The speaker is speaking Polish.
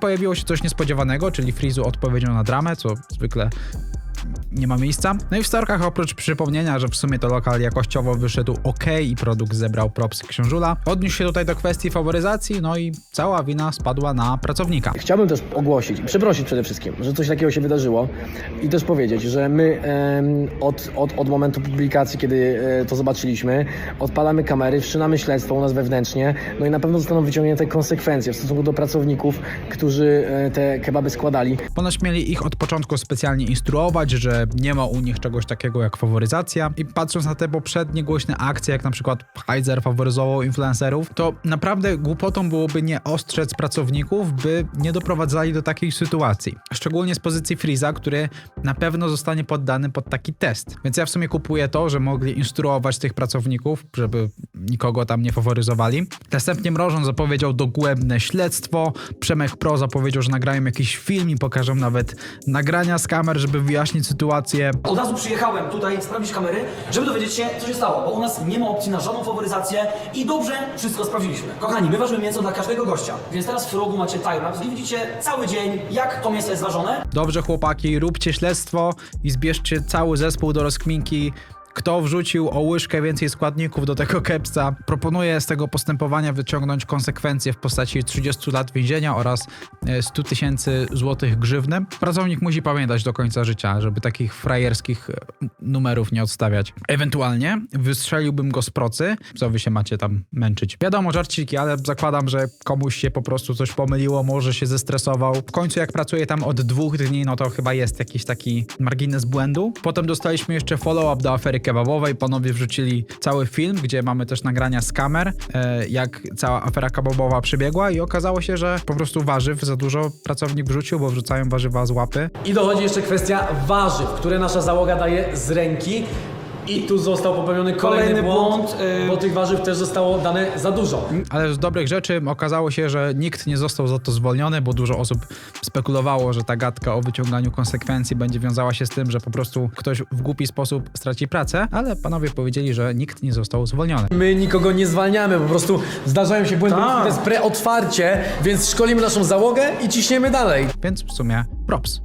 Pojawiło się coś niespodziewanego, czyli Frizu odpowiedział na dramę, co zwykle nie ma miejsca. No i w Starkach oprócz przypomnienia, że w sumie to lokal jakościowo wyszedł ok i produkt zebrał propsy książula, odniósł się tutaj do kwestii faworyzacji, no i cała wina spadła na pracownika. Chciałbym też ogłosić przeprosić przede wszystkim, że coś takiego się wydarzyło i też powiedzieć, że my em, od, od, od momentu publikacji, kiedy e, to zobaczyliśmy, odpalamy kamery, wszczynamy śledztwo u nas wewnętrznie, no i na pewno zostaną wyciągnięte konsekwencje w stosunku do pracowników, którzy e, te kebaby składali. Ponoć mieli ich od początku specjalnie instruować, że nie ma u nich czegoś takiego jak faworyzacja i patrząc na te poprzednie głośne akcje, jak na przykład Heizer faworyzował influencerów, to naprawdę głupotą byłoby nie ostrzec pracowników, by nie doprowadzali do takiej sytuacji. Szczególnie z pozycji Freeza, który na pewno zostanie poddany pod taki test. Więc ja w sumie kupuję to, że mogli instruować tych pracowników, żeby nikogo tam nie faworyzowali. Następnie Mrożon zapowiedział dogłębne śledztwo, Przemek Pro zapowiedział, że nagrają jakiś film i pokażą nawet nagrania z kamer, żeby wyjaśnić sytuację. Od razu przyjechałem tutaj sprawdzić kamery, żeby dowiedzieć się, co się stało, bo u nas nie ma opcji na żadną faworyzację i dobrze wszystko sprawdziliśmy. Kochani, my ważymy mięso dla każdego gościa, więc teraz w rogu macie timelapse i widzicie cały dzień, jak to mięso jest ważone. Dobrze, chłopaki, róbcie śledztwo i zbierzcie cały zespół do rozkminki. Kto wrzucił o łyżkę więcej składników do tego kepsa? Proponuję z tego postępowania wyciągnąć konsekwencje w postaci 30 lat więzienia oraz e, 100 tysięcy złotych grzywny. Pracownik musi pamiętać do końca życia, żeby takich frajerskich e, numerów nie odstawiać. Ewentualnie wystrzeliłbym go z procy. Co wy się macie tam męczyć? Wiadomo, żarciki, ale zakładam, że komuś się po prostu coś pomyliło, może się zestresował. W końcu jak pracuję tam od dwóch dni, no to chyba jest jakiś taki margines błędu. Potem dostaliśmy jeszcze follow-up do afery kebabowej. Panowie wrzucili cały film, gdzie mamy też nagrania z kamer, e, jak cała afera kebabowa przebiegła i okazało się, że po prostu warzyw za dużo pracownik wrzucił, bo wrzucają warzywa z łapy. I dochodzi jeszcze kwestia warzyw, które nasza załoga daje z ręki. I tu został popełniony kolejny, Kolejny błąd, błąd, yy. bo tych warzyw też zostało dane za dużo. Ale z dobrych rzeczy okazało się, że nikt nie został za to zwolniony, bo dużo osób spekulowało, że ta gadka o wyciąganiu konsekwencji będzie wiązała się z tym, że po prostu ktoś w głupi sposób straci pracę, ale panowie powiedzieli, że nikt nie został zwolniony. My nikogo nie zwalniamy, po prostu zdarzają się błędy, Tak. to jest preotwarcie, więc szkolimy naszą załogę i ciśniemy dalej. Więc w sumie props.